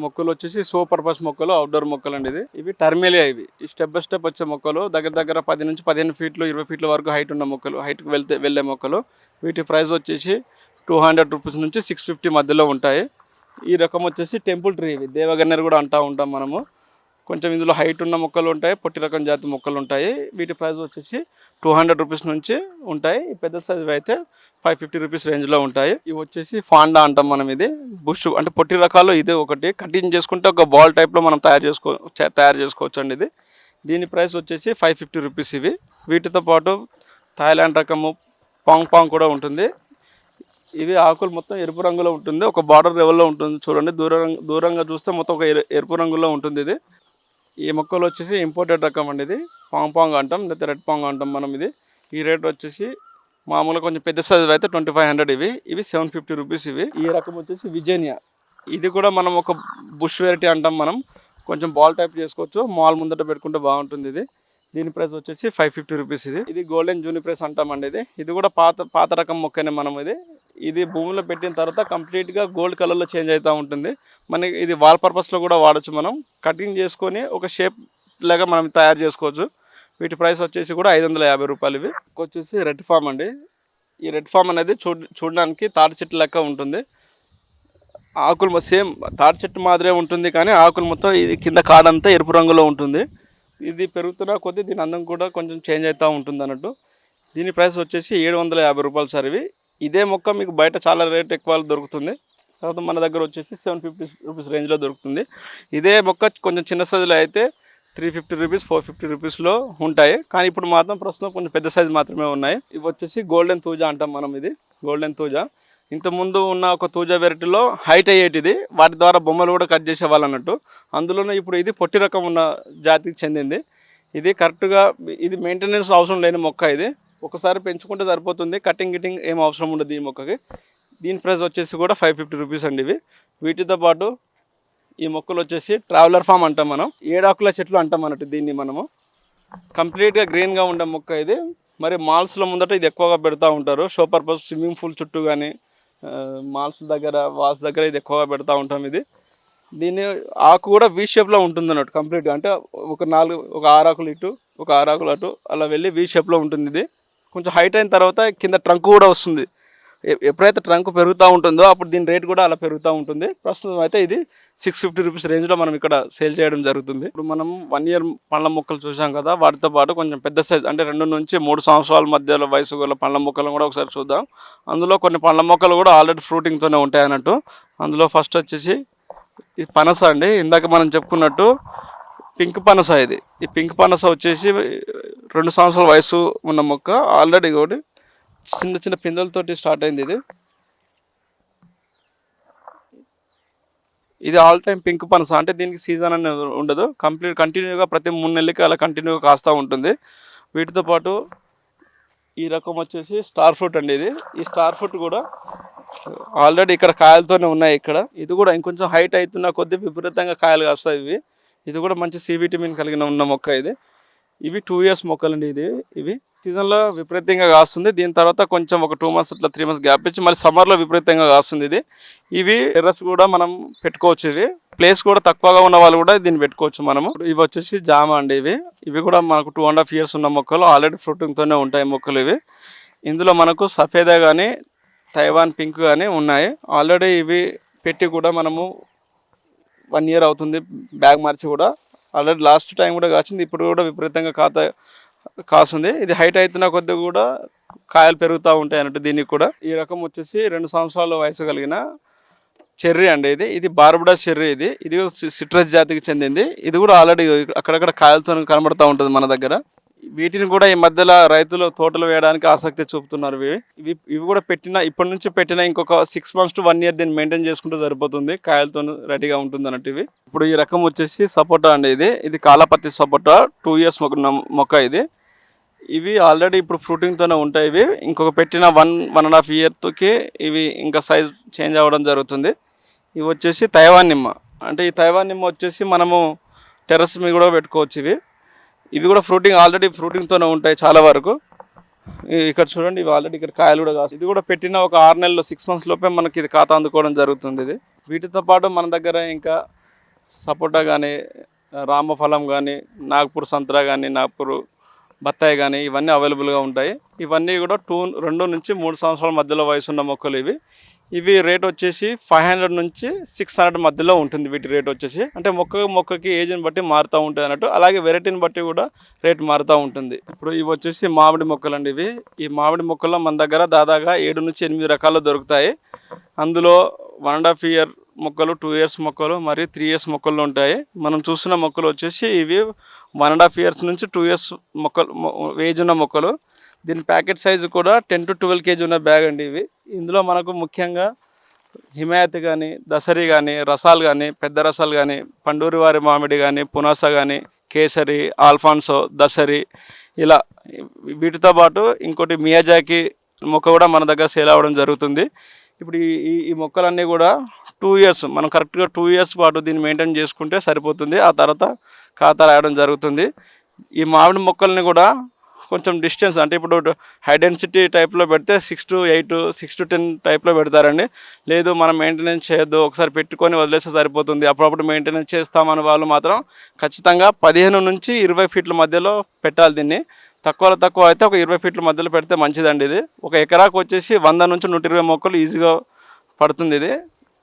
మొక్కలు వచ్చేసి so purpose మొక్కలు అవుట్డోర్ మొక్కలు అండి ఇది. ఇవి టర్మిలియా ఇవి. స్టెప్ బై స్టెప్ వచ్చే మొక్కలు దగ్గర దగ్గర పది నుంచి పదిహేను ఫీట్లు ఇరవై ఫీట్ల వరకు హైట్ ఉన్న మొక్కలు హైట్కి వెళ్తే వెళ్ళే మొక్కలు. వీటి ప్రైస్ వచ్చేసి టూ హండ్రెడ్ రూపీస్ నుంచి సిక్స్ ఫిఫ్టీ మధ్యలో ఉంటాయి. ఈ రకం వచ్చేసి టెంపుల్ ట్రీ ఇవి. దేవగన్నేరు కూడా అంటూ ఉంటాం మనము. కొంచెం ఇందులో హైట్ ఉన్న మొక్కలు ఉంటాయి పొట్టి రకం జాతి మొక్కలు ఉంటాయి. వీటి ప్రైస్ వచ్చేసి టూ హండ్రెడ్ రూపీస్ నుంచి ఉంటాయి. ఈ పెద్ద సైజ్ అయితే ఫైవ్ ఫిఫ్టీ రూపీస్ రేంజ్లో ఉంటాయి. ఇవి వచ్చేసి ఫాండా అంటాం మనం ఇది. బుష్ అంటే పొట్టి రకాలు ఇది ఒకటి. కటింగ్ చేసుకుంటే ఒక బాల్ టైప్లో మనం తయారు చేసుకో తయారు చేసుకోవచ్చు అండి ఇది. దీని ప్రైస్ వచ్చేసి ఫైవ్ ఫిఫ్టీ రూపీస్ ఇవి. వీటితో పాటు థాయిలాండ్ రకము పాంగ్ పాంగ్ కూడా ఉంటుంది. ఇవి ఆకులు మొత్తం ఎరుపు రంగులో ఉంటుంది. ఒక బార్డర్ లెవెల్లో ఉంటుంది చూడండి. దూరం దూరంగా చూస్తే మొత్తం ఒక ఎరు- ఎరుపు రంగులో ఉంటుంది ఇది. ఈ మొక్కలు వచ్చేసి ఇంపోర్టెడ్ రకం అండి ఇది. పాంగ్ పాంగ్ అంటాం లేకపోతే రెడ్ పాంగ్ అంటాం మనం ఇది. ఈ రేట్ వచ్చేసి మామూలుగా కొంచెం పెద్ద సైజు అయితే ట్వంటీ ఫైవ్ హండ్రెడ్ ఇవి. ఇవి సెవెన్ ఫిఫ్టీ రూపీస్ ఇవి. ఈ రకం వచ్చేసి విజేనియా. ఇది కూడా మనం ఒక బుష్ వెరైటీ అంటాం మనం. కొంచెం బాల్ టైప్ చేసుకోవచ్చు. మాల్ ముందట పెట్టుకుంటే బాగుంటుంది ఇది. దీని ప్రైస్ వచ్చేసి ఫైవ్ ఫిఫ్టీ రూపీస్ ఇది. ఇది గోల్డెన్ జూని ప్రైస్ అంటామండి ఇది. ఇది కూడా పాత పాత రకం మొక్కనే మనం ఇది. ఇది భూమిలో పెట్టిన తర్వాత కంప్లీట్గా గోల్డ్ కలర్లో చేంజ్ అవుతూ ఉంటుంది. మనకి ఇది వాల్ పర్పస్లో కూడా వాడచ్చు మనం. కటింగ్ చేసుకొని ఒక షేప్ లాగా మనం తయారు చేసుకోవచ్చు. వీటి ప్రైస్ వచ్చేసి కూడా ఐదు వందల యాభై రూపాయలు ఇవి. వచ్చేసి రెడ్ ఫామ్ అండి. ఈ రెడ్ ఫామ్ అనేది చూ చూడడానికి తాటి చెట్టు లెక్క ఉంటుంది. ఆకులు సేమ్ తాటి చెట్టు మాదిరే ఉంటుంది కానీ ఆకులు మొత్తం ఇది కింద కాడంతా ఎరుపు రంగులో ఉంటుంది. ఇది పెరుగుతున్న కొద్దీ దీని అందం కూడా కొంచెం చేంజ్ అవుతూ ఉంటుంది అన్నట్టు దీని ప్రైస్ వచ్చేసి ఏడు వందల యాభై రూపాయలు సార్ ఇవి. ఇదే మొక్క మీకు బయట చాలా రేట్ ఎక్కువ దొరుకుతుంది. తర్వాత మన దగ్గర వచ్చేసి సెవెన్ ఫిఫ్టీ రూపీస్ రేంజ్లో దొరుకుతుంది. ఇదే మొక్క కొంచెం చిన్న సైజులో అయితే three fifty rupees four fifty రూపీస్లో ఉంటాయి. కానీ ఇప్పుడు మాత్రం ప్రస్తుతం కొంచెం పెద్ద సైజు మాత్రమే ఉన్నాయి. ఇవి వచ్చేసి గోల్డెన్ తూజా అంటాం మనం ఇది గోల్డెన్ తూజా. ఇంతకుముందు ఉన్న ఒక తూజా వెరైటీలో హైట్ అయ్యేటిది వాటి ద్వారా బొమ్మలు కూడా కట్ చేసేవాళ్ళు అన్నట్టు. అందులోనే ఇప్పుడు ఇది పొట్టి రకం ఉన్న జాతికి చెందింది. ఇది కరెక్ట్గా ఇది మెయింటెనెన్స్ అవసరం లేని మొక్క ఇది. ఒకసారి పెంచుకుంటే సరిపోతుంది. కటింగ్ గిటింగ్ ఏం అవసరం ఉండదు ఈ మొక్కకి. దీని ప్రైస్ వచ్చేసి కూడా ఫైవ్ ఫిఫ్టీ రూపీస్ అండి ఇవి. వీటితో పాటు ఈ మొక్కలు వచ్చేసి ట్రావెలర్ ఫామ్ అంటాం మనం. ఏడాకుల చెట్లు అంటాం అన్నట్టు దీన్ని మనము. కంప్లీట్గా గ్రీన్గా ఉండే మొక్క ఇది. మరి మాల్స్లో ముందట ఇది ఎక్కువగా పెడతా ఉంటారు. షో పర్పస్ స్విమ్మింగ్ పూల్ చుట్టూ కానీ మాల్స్ దగ్గర వాల్స్ దగ్గర ఇది ఎక్కువగా పెడతా ఉంటాం ఇది. దీని ఆకు కూడా వీ షేప్లో ఉంటుంది అన్నట్టు కంప్లీట్గా అంటే ఒక నాలుగు ఒక ఆరాకులు ఇటు ఒక ఆరాకులు అటు అలా వెళ్ళి వీ షేప్లో ఉంటుంది ఇది. కొంచెం హైట్ అయిన తర్వాత కింద ట్రంక్ కూడా వస్తుంది. ఎప్పుడైతే ట్రంక్ పెరుగుతూ ఉంటుందో అప్పుడు దీని రేట్ కూడా అలా పెరుగుతూ ఉంటుంది. ప్రస్తుతం అయితే ఇది సిక్స్ ఫిఫ్టీ రూపీస్ రేంజ్లో మనం ఇక్కడ సేల్ చేయడం జరుగుతుంది. ఇప్పుడు మనం వన్ ఇయర్ పండ్ల మొక్కలు చూసాం కదా వాటితో పాటు కొంచెం పెద్ద సైజ్ అంటే రెండు నుంచి మూడు సంవత్సరాల మధ్యలో వయసు గల పండ్ల మొక్కలు కూడా ఒకసారి చూద్దాం. అందులో కొన్ని పండ్ల మొక్కలు కూడా ఆల్రెడీ ఫ్రూటింగ్తోనే ఉంటాయి అన్నట్టు. అందులో ఫస్ట్ వచ్చేసి ఈ పనస అండి. ఇందాక మనం చెప్పుకున్నట్టు పింక్ పనస ఇది. ఈ పింక్ పనస వచ్చేసి రెండు సంవత్సరాల వయసు ఉన్న మొక్క. ఆల్రెడీ కూడా చిన్న చిన్న పిందెలతోటి స్టార్ట్ అయింది ఇది. ఇది ఆల్ టైం పింక్ పనస. అంటే దీనికి సీజన్ అనేది ఉండదు. కంప్లీట్ కంటిన్యూగా ప్రతి మూడు నెలలకి అలా కంటిన్యూగా కాస్తూ ఉంటుంది. వీటితో పాటు ఈ రకం వచ్చేసి స్టార్ ఫ్రూట్ అండి ఇది. ఈ స్టార్ ఫ్రూట్ కూడా ఆల్రెడీ ఇక్కడ కాయలతోనే ఉన్నాయి ఇక్కడ. ఇది కూడా ఇంకొంచెం హైట్ అవుతున్న కొద్దీ విపరీతంగా కాయలు కాస్తాయి ఇవి. ఇది కూడా మంచి సి విటమిన్ కలిగిన ఉన్న మొక్క ఇది. ఇవి టూ ఇయర్స్ మొక్కలండి ఇది. ఇవి సీజన్లో విపరీతంగా కాస్తుంది. దీని తర్వాత కొంచెం ఒక టూ మంత్స్ అట్లా త్రీ మంత్స్ గ్యాప్ ఇచ్చి మళ్ళీ సమ్మర్లో విపరీతంగా కాస్తుంది ఇది. ఇవి టెర్రస్ కూడా మనం పెట్టుకోవచ్చు ఇవి. ప్లేస్ కూడా తక్కువగా ఉన్న వాళ్ళు కూడా దీన్ని పెట్టుకోవచ్చు మనము. ఇవి వచ్చేసి జామ అండి ఇవి. ఇవి కూడా మనకు టూ అండ్ హాఫ్ ఇయర్స్ ఉన్న మొక్కలు. ఆల్రెడీ ఫ్రూటింగ్తోనే ఉంటాయి మొక్కలు ఇవి. ఇందులో మనకు సఫేదా కానీ తైవాన్ పింక్ కానీ ఉన్నాయి. ఆల్రెడీ ఇవి పెట్టి కూడా మనము వన్ ఇయర్ అవుతుంది బ్యాగ్ మార్చి కూడా. ఆల్రెడీ లాస్ట్ టైం కూడా కాసింది ఇప్పుడు కూడా విపరీతంగా కాత కాస్తుంది. ఇది హైట్ అవుతున్న కొద్దిగా కూడా కాయలు పెరుగుతూ ఉంటాయి అన్నట్టు దీనికి కూడా. ఈ రకం వచ్చేసి రెండు సంవత్సరాల వయసు కలిగిన చెర్రీ అండి ఇది. ఇది బార్బడా చెర్రీ ఇది. ఇది సిట్రస్ జాతికి చెందింది. ఇది కూడా ఆల్రెడీ అక్కడక్కడ కాయలతో కనబడుతూ ఉంటుంది మన దగ్గర. వీటిని కూడా ఈ మధ్యలో రైతులు తోటలు వేయడానికి ఆసక్తి చూపుతున్నారు. ఇవి ఇవి ఇవి కూడా పెట్టిన ఇప్పటి నుంచి పెట్టిన ఇంకొక six months to one year దీన్ని మెయింటైన్ చేసుకుంటే సరిపోతుంది. కాయలతో రెడీగా ఉంటుంది అన్నట్టు ఇవి. ఇప్పుడు ఈ రకం వచ్చేసి సపోటా అండి ఇది. ఇది కాలాపత్తి సపోటా టూ ఇయర్స్ మొక్క మొక్క ఇది. ఇవి ఆల్రెడీ ఇప్పుడు ఫ్రూటింగ్తోనే ఉంటాయి ఇవి. ఇంకొక పెట్టిన వన్ వన్ అండ్ హాఫ్ ఇయర్కి ఇవి ఇంకా సైజ్ చేంజ్ అవ్వడం జరుగుతుంది. ఇవి వచ్చేసి తైవాన్ నిమ్మ. అంటే ఈ తైవాన్ నిమ్మ వచ్చేసి మనము టెర్రస్ మీద కూడా పెట్టుకోవచ్చు ఇవి. ఇవి కూడా ఫ్రూటింగ్ ఆల్రెడీ ఫ్రూటింగ్తోనే ఉంటాయి చాలా వరకు. ఇక్కడ చూడండి ఇవి ఆల్రెడీ ఇక్కడ కాయలు కూడా కాదు ఇది కూడా పెట్టిన ఒక ఆరు నెలలు సిక్స్ మంత్స్ లోపే మనకి ఇది ఖాతా అందుకోవడం జరుగుతుంది ఇది. వీటితో పాటు మన దగ్గర ఇంకా సపోటా కానీ రామఫలం కానీ నాగ్పూర్ సంత్రా కానీ నాగ్పూర్ బత్తాయి కానీ ఇవన్నీ అవైలబుల్గా ఉంటాయి. ఇవన్నీ కూడా టూ రెండు నుంచి మూడు సంవత్సరాల మధ్యలో వయసు ఉన్న మొక్కలు ఇవి. ఇవి రేట్ వచ్చేసి ఫైవ్ హండ్రెడ్ నుంచి సిక్స్ హండ్రెడ్ మధ్యలో ఉంటుంది వీటి రేట్ వచ్చేసి. అంటే మొక్క మొక్కకి ఏజ్ని బట్టి మారుతూ ఉంటుంది అన్నట్టు. అలాగే వెరైటీని బట్టి కూడా రేట్ మారుతూ ఉంటుంది. ఇప్పుడు ఇవి వచ్చేసి మామిడి మొక్కలు అండి ఇవి. ఈ మామిడి మొక్కల్లో మన దగ్గర దాదాగా ఏడు నుంచి ఎనిమిది రకాలు దొరుకుతాయి. అందులో వన్ అండ్ హాఫ్ ఇయర్ మొక్కలు టూ ఇయర్స్ మొక్కలు మరియు త్రీ ఇయర్స్ మొక్కలు ఉంటాయి. మనం చూస్తున్న మొక్కలు వచ్చేసి ఇవి వన్ అండ్ హాఫ్ ఇయర్స్ నుంచి టూ ఇయర్స్ మొక్కలు ఏజ్ ఉన్న మొక్కలు. దీని ప్యాకెట్ సైజు కూడా టెన్ టు ట్వెల్వ్ కేజీ ఉన్న బ్యాగ్ అండి ఇవి. ఇందులో మనకు ముఖ్యంగా హిమాయత్ కానీ దసరి కానీ రసాలు కానీ పెద్ద రసాలు కానీ పండూరి వారి మామిడి కానీ పునాస కానీ కేసరి ఆల్ఫాన్సో దసరి ఇలా వీటితో పాటు ఇంకోటి మియాజాకి మొక్క కూడా మన దగ్గర సేల్ అవ్వడం జరుగుతుంది. ఇప్పుడు ఈ ఈ- మొక్కలన్నీ కూడా టూ ఇయర్స్ మనం కరెక్ట్గా టూ ఇయర్స్ పాటు దీన్ని మెయింటైన్ చేసుకుంటే సరిపోతుంది. ఆ తర్వాత ఖాతా రాయడం జరుగుతుంది. ఈ మామిడి మొక్కల్ని కూడా కొంచెం డిస్టెన్స్ అంటే ఇప్పుడు హై డెన్సిటీ టైప్లో పెడితే six to eight six to ten టైప్లో పెడతారండి. లేదు మనం మెయింటెనెన్స్ చేయొద్దు ఒకసారి పెట్టుకొని వదిలేస్తే సరిపోతుంది. అప్పుడప్పుడు మెయింటెనెన్స్ చేస్తామని వాళ్ళు మాత్రం ఖచ్చితంగా పదిహేను నుంచి ఇరవై ఫీట్ల మధ్యలో పెట్టాలి దీన్ని. తక్కువలో తక్కువ అయితే ఒక ఇరవై ఫీట్ల మధ్యలో పెడితే మంచిదండి ఇది. ఒక ఎకరాకు వచ్చేసి వంద నుంచి నూట ఇరవై మొక్కలు ఈజీగా పడుతుంది ఇది.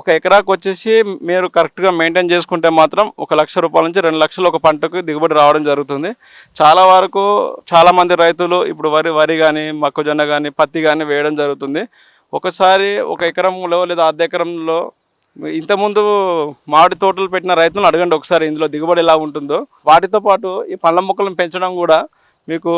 ఒక ఎకరాకు వచ్చేసి మీరు కరెక్ట్గా మెయింటైన్ చేసుకుంటే మాత్రం ఒక లక్ష రూపాయల నుంచి రెండు లక్షలు ఒక పంటకు దిగుబడి రావడం జరుగుతుంది. చాలా వరకు చాలామంది రైతులు ఇప్పుడు వరి వరి కానీ మొక్కజొన్న కానీ పత్తి కానీ వేయడం జరుగుతుంది. ఒకసారి ఒక ఎకరంలో లేదా అర్ధ ఎకరంలో ఇంతకుముందు మామిడి తోటలు పెట్టిన రైతులను అడగండి ఒకసారి ఇందులో దిగుబడి ఎలా ఉంటుందో. వాటితో పాటు ఈ పళ్ళ మొక్కలను పెంచడం కూడా మీకు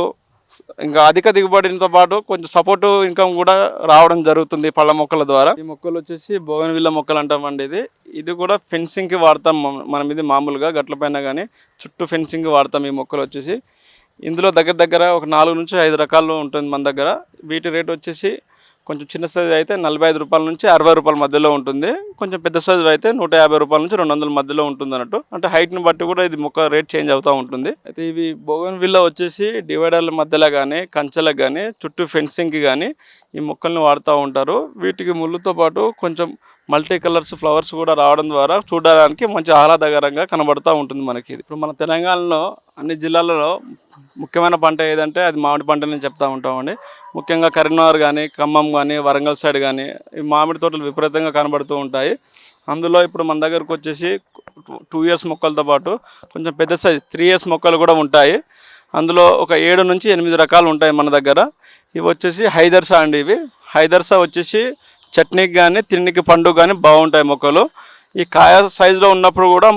ఇంకా అధిక దిగుబడితో పాటు కొంచెం సపోర్ట్ ఇన్కమ్ కూడా రావడం జరుగుతుంది పళ్ళ మొక్కల ద్వారా. ఈ మొక్కలు వచ్చేసి బోగన్విల్ల మొక్కలు అంటామండి ఇది. ఇది కూడా ఫెన్సింగ్కి వాడతాం మనం ఇది మామూలుగా గట్ల పైన కానీ చుట్టూ ఫెన్సింగ్ వాడతాం ఈ మొక్కలు వచ్చేసి. ఇందులో దగ్గర దగ్గర ఒక నాలుగు నుంచి ఐదు రకాలు ఉంటుంది మన దగ్గర. వీటి రేట్ వచ్చేసి కొంచెం చిన్న సైజు అయితే నలభై ఐదు రూపాయల నుంచి అరవై రూపాయల మధ్యలో ఉంటుంది. కొంచెం పెద్ద సైజు అయితే నూట యాభై రూపాయల నుంచి రెండు వందల మధ్యలో ఉంటుంది అన్నట్టు. అంటే హైట్ని బట్టి కూడా ఇది మొక్క రేట్ చేంజ్ అవుతూ ఉంటుంది. అయితే ఇవి బోగన్ వచ్చేసి డివైడర్ల మధ్యలో కానీ కంచెలకు కానీ చుట్టూ ఫెన్సింగ్కి కానీ ఈ మొక్కల్ని వాడుతూ ఉంటారు. వీటికి ముళ్ళుతో పాటు కొంచెం మల్టీ కలర్స్ ఫ్లవర్స్ కూడా రావడం ద్వారా చూడడానికి మంచి ఆహ్లాదకరంగా కనబడుతూ ఉంటుంది మనకి ఇప్పుడు మన తెలంగాణలో అన్ని జిల్లాలలో ముఖ్యమైన పంట ఏదంటే అది మామిడి పంట నేను చెప్తా ఉంటామండి. ముఖ్యంగా కరీంనగర్ కానీ ఖమ్మం కానీ వరంగల్ సైడ్ కానీ ఈ మామిడి తోటలు విపరీతంగా కనబడుతూ ఉంటాయి. అందులో ఇప్పుడు మన దగ్గరకు వచ్చేసి టూ ఇయర్స్ మొక్కలతో పాటు కొంచెం పెద్ద సైజ్ త్రీ ఇయర్స్ మొక్కలు కూడా ఉంటాయి. అందులో ఒక ఏడు నుంచి ఎనిమిది రకాలు ఉంటాయి మన దగ్గర. ఇవి వచ్చేసి హైదర్సా అండి ఇవి. హైదర్సా వచ్చేసి చట్నీకి కానీ తిండికి పండుగ కానీ బాగుంటాయి మొక్కలు. ఈ కాయ సైజులో ఉన్నప్పుడు కూడా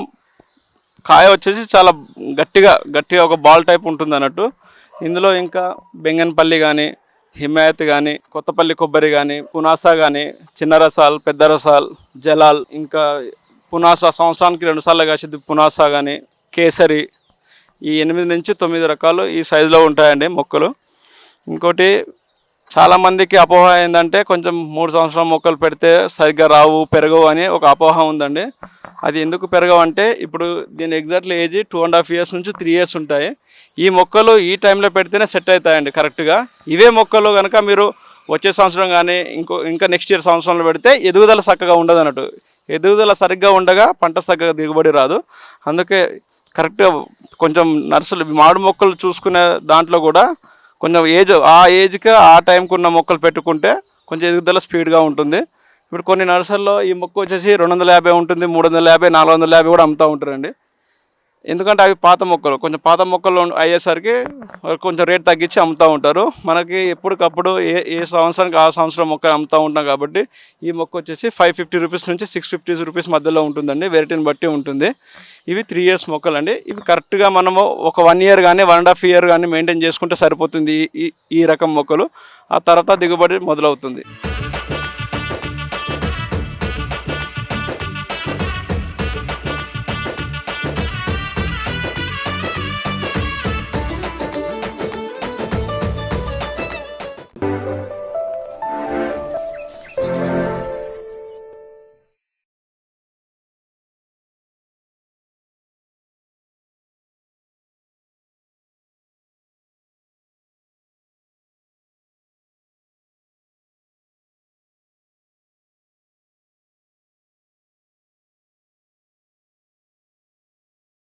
కాయ వచ్చేసి చాలా గట్టిగా గట్టిగా ఒక బాల్ టైప్ ఉంటుంది అన్నట్టు. ఇందులో ఇంకా బెంగన్పల్లి కానీ హిమాయత్ కానీ కొత్తపల్లి కొబ్బరి కానీ పునాసా కానీ చిన్న రసాలు పెద్ద రసాలు జలాల్ ఇంకా పునాసా సంవత్సరానికి రెండుసార్లు కాసేది పునాసా కానీ కేసరి ఈ ఎనిమిది నుంచి తొమ్మిది రకాలు ఈ సైజులో ఉంటాయండి మొక్కలు. ఇంకోటి చాలామందికి అపోహ ఏంటంటే కొంచెం మూడు సంవత్సరాల మొక్కలు పెడితే సరిగ్గా రావు పెరగవు అని ఒక అపోహ ఉందండి. అది ఎందుకు పెరగవంటే ఇప్పుడు దీని exactly age two and half years నుంచి త్రీ ఇయర్స్ ఉంటాయి. ఈ మొక్కలు ఈ టైంలో పెడితేనే సెట్ అవుతాయండి కరెక్ట్గా ఇవే మొక్కలు కనుక మీరు వచ్చే సంవత్సరం కానీ ఇంకో ఇంకా నెక్స్ట్ ఇయర్ సంవత్సరంలో పెడితే ఎదుగుదల చక్కగా ఉండదు అన్నట్టు. ఎదుగుదల సరిగ్గా ఉండగా పంట చక్కగా దిగుబడి రాదు. అందుకే కరెక్ట్గా కొంచెం నర్సులు మామిడి మొక్కలు చూసుకునే దాంట్లో కూడా కొంచెం ఏజ్ ఆ ఏజ్కి ఆ టైంకి ఉన్న మొక్కలు పెట్టుకుంటే కొంచెం ఎదుగుదల స్పీడ్గా ఉంటుంది. ఇప్పుడు కొన్ని నర్సరీలో ఈ మొక్క వచ్చేసి రెండు వందల యాభై ఉంటుంది మూడు వందల యాభై నాలుగు వందల యాభై కూడా అమ్ముతూ ఉంటారండి. ఎందుకంటే అవి పాత మొక్కలు కొంచెం పాత మొక్కలు అయ్యేసరికి కొంచెం రేట్ తగ్గించి అమ్ముతూ ఉంటారు. మనకి ఎప్పటికప్పుడు ఏ ఏ సంవత్సరానికి ఆ సంవత్సరం మొక్క అమ్ముతూ ఉంటాం కాబట్టి ఈ మొక్క వచ్చేసి ఫైవ్ ఫిఫ్టీ రూపీస్ నుంచి సిక్స్ ఫిఫ్టీ రూపీస్ మధ్యలో ఉంటుందండి వెరైటీని బట్టి ఉంటుంది. ఇవి త్రీ ఇయర్స్ మొక్కలు అండి ఇవి కరెక్ట్గా మనము ఒక వన్ ఇయర్ కానీ వన్ అండ్ హాఫ్ ఇయర్ కానీ మెయింటైన్ చేసుకుంటే సరిపోతుంది ఈ- ఈ ఈ రకం మొక్కలు. ఆ తర్వాత దిగుబడి మొదలవుతుంది.